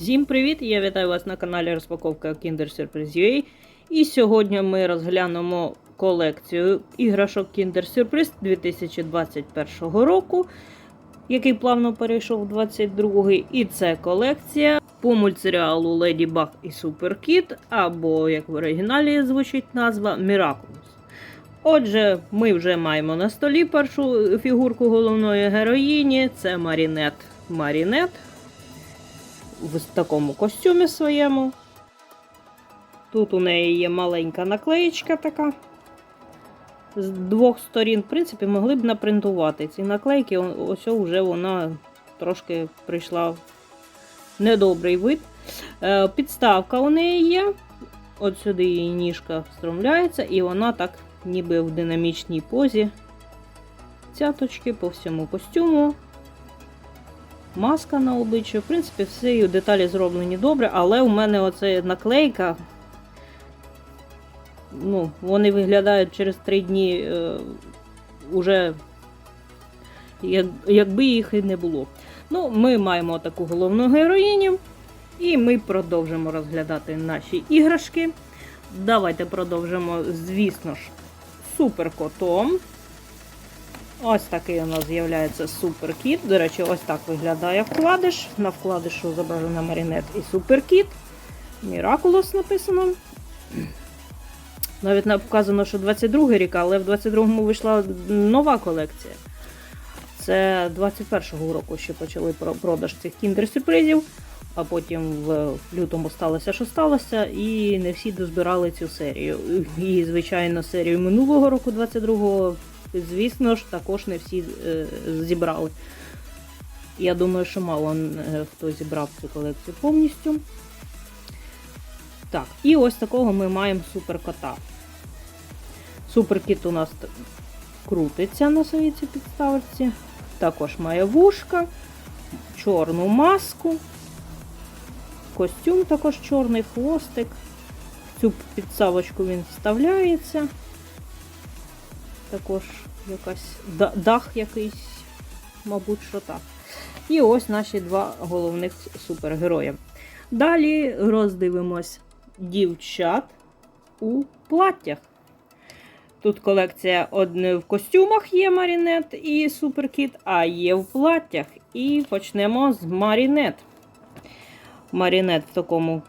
Всім привіт! Я вітаю вас на каналі Розпаковка Kinder Surprise UA. І сьогодні ми розглянемо колекцію іграшок Kinder Surprise 2021 року, який плавно перейшов у 22 І це колекція по мультсеріалу Леді Баг і Супер Кіт, або, як в оригіналі звучить назва Miraculous. Отже, ми вже маємо на столі першу фігурку головної героїні. Це Марінет Марінет в такому костюмі своєму. Тут у неї є маленька наклеєчка така. З двох сторін, в принципі, могли б напринтувати ці наклейки. Ось вже вона трошки прийшла в недобрий вид. Е, Підставка у неї є. От сюди її ніжка встромляється, і вона так, ніби в динамічній позі. Цяточки по всьому костюму маска на обличчі. В принципі, всі деталі зроблені добре, але у мене оце наклейка. Ну, Вони виглядають через три дні е, уже, як, якби їх і не було. Ну, Ми маємо таку головну героїню, і ми продовжимо розглядати наші іграшки. Давайте продовжимо, звісно ж, суперкотом. Ось такий у нас з'являється суперкіт. До речі, ось так виглядає вкладиш. На вкладишу зображена Марінет і суперкіт. Міракулос написано. Навіть вказано, що 22 рік, але в 22-му вийшла нова колекція. Це 21-го року ще почали продаж цих кіндер-сюрпризів, а потім в лютому сталося, що сталося, і не всі дозбирали цю серію. І, звичайно, серію минулого року, 22-го звісно ж, також не всі е, зібрали. Я думаю, що мало е, хто зібрав цю колекцію повністю. Так, і ось такого ми маємо суперкота. Суперкіт у нас крутиться на своїй цій підставці. Також має вушка, чорну маску, костюм також чорний хвостик. Цю підставочку він вставляється також якась дах якийсь, мабуть, що так. І ось наші два головних супергерої. Далі роздивимось дівчат у платтях. Тут колекція одне в костюмах є Марінет і Суперкіт, а є в платтях. І почнемо з Марінет. Марінет в такому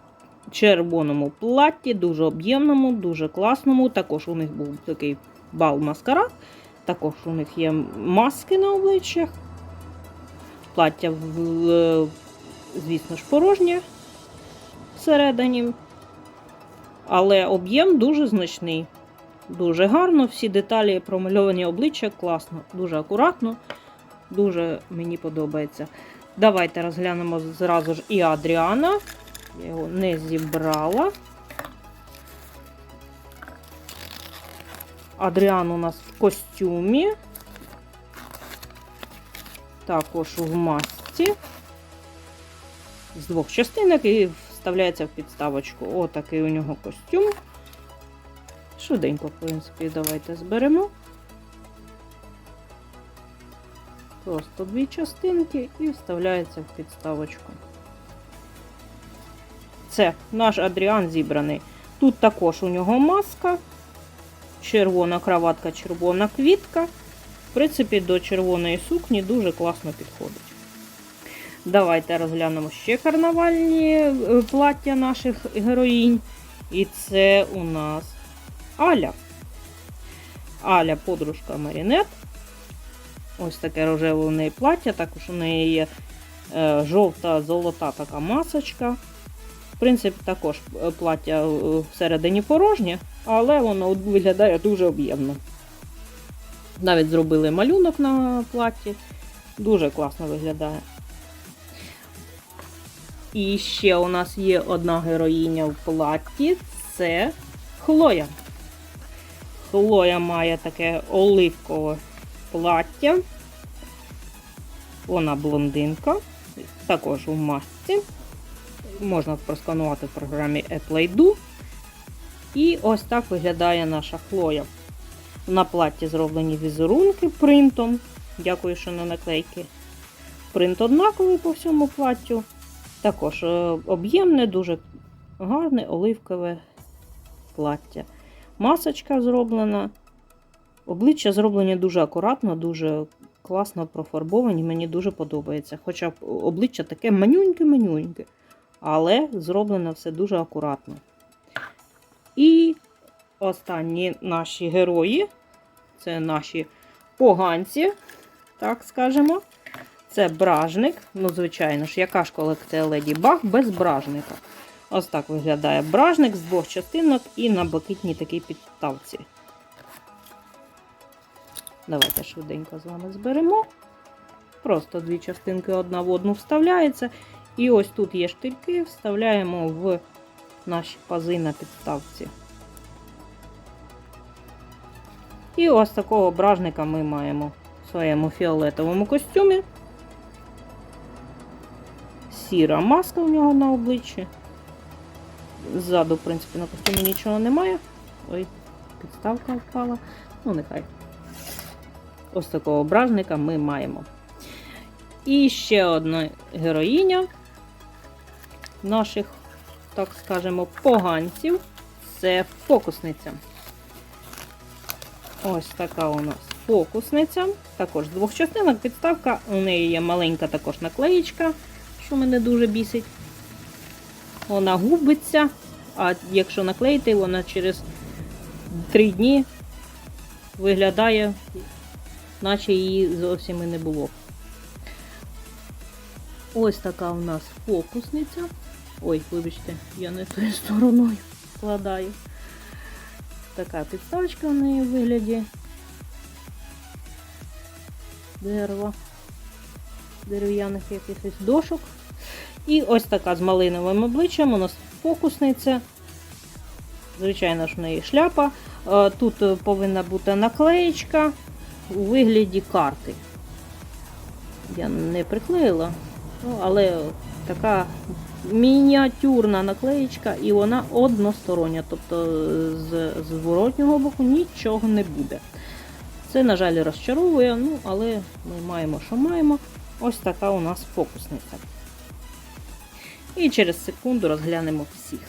червоному платті, дуже об'ємному, дуже класному. Також у них був такий бал маскарад. Також у них є маски на обличчях. Плаття, звісно ж, порожнє всередині. Але об'єм дуже значний. Дуже гарно, всі деталі промальовані обличчя, класно, дуже акуратно, дуже мені подобається. Давайте розглянемо зразу ж і Адріана. Я його не зібрала. Адріан у нас в костюмі, також в масці. З двох частинок і вставляється в підставочку. Отакий у нього костюм. Швиденько, в принципі, давайте зберемо. Просто дві частинки і вставляється в підставочку. Це наш Адріан зібраний. Тут також у нього маска червона краватка, червона квітка. В принципі, до червоної сукні дуже класно підходить. Давайте розглянемо ще карнавальні е, плаття наших героїнь. І це у нас Аля. Аля подружка Марінет. Ось таке рожеве у неї плаття, також у неї є е, жовта золота така масочка. В принципі, також е, плаття всередині порожнє, але воно виглядає дуже об'ємно. Навіть зробили малюнок на платі, дуже класно виглядає. І ще у нас є одна героїня в платі це Хлоя. Хлоя має таке оливкове плаття. Вона блондинка, також у масці. Можна просканувати в програмі Apple ID. І ось так виглядає наша хлоя. На платі зроблені візерунки принтом. Дякую, що на наклейки. Принт однаковий по всьому платтю. Також е, об'ємне, дуже гарне оливкове плаття. Масочка зроблена. Обличчя зроблені дуже акуратно, дуже класно профарбовані. Мені дуже подобається. Хоча обличчя таке манюньке-манюньке. Але зроблено все дуже акуратно. І останні наші герої це наші поганці, так скажемо. Це бражник. Ну, звичайно ж, яка ж колекція Леді Баг без бражника. Ось так виглядає бражник з двох частинок і на блакитній такій підставці. Давайте швиденько з вами зберемо. Просто дві частинки одна в одну вставляється. І ось тут є штильки, вставляємо в наші пази на підставці. І ось такого бражника ми маємо в своєму фіолетовому костюмі. Сіра маска у нього на обличчі. Ззаду, в принципі, на костюмі нічого немає. Ой, підставка впала. Ну, нехай. Ось такого бражника ми маємо. І ще одна героїня наших, так скажемо, поганців. Це фокусниця. Ось така у нас фокусниця. Також з двох частинок підставка. У неї є маленька також наклеїчка, що мене дуже бісить. Вона губиться, а якщо наклеїти, вона через 3 дні виглядає, наче її зовсім і не було. Ось така у нас фокусниця. Ой, вибачте, я не тою стороною складаю. Така підставочка в неї в вигляді дерева, дерев'яних якихось дошок. І ось така з малиновим обличчям у нас фокусниця. Звичайно ж, в неї шляпа. Е, Тут е, повинна бути наклеєчка у вигляді карти. Я не приклеїла, ну, але така мініатюрна наклеєчка, і вона одностороння, тобто з зворотнього боку нічого не буде. Це, на жаль, розчаровує, ну, але ми маємо, що маємо. Ось така у нас фокусниця. І через секунду розглянемо всіх.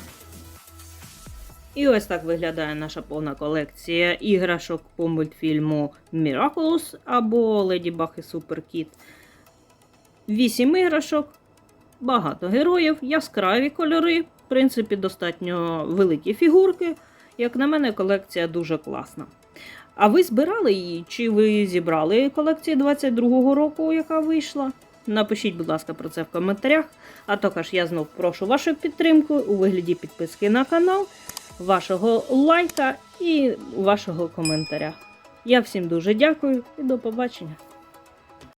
І ось так виглядає наша повна колекція іграшок по мультфільму Miraculous або Леді Баг і Супер Кіт. Вісім іграшок, багато героїв, яскраві кольори, в принципі, достатньо великі фігурки. Як на мене, колекція дуже класна. А ви збирали її? Чи ви зібрали колекцію 22-го року, яка вийшла? Напишіть, будь ласка, про це в коментарях. А також я знов прошу вашу підтримку у вигляді підписки на канал, вашого лайка і вашого коментаря. Я всім дуже дякую і до побачення!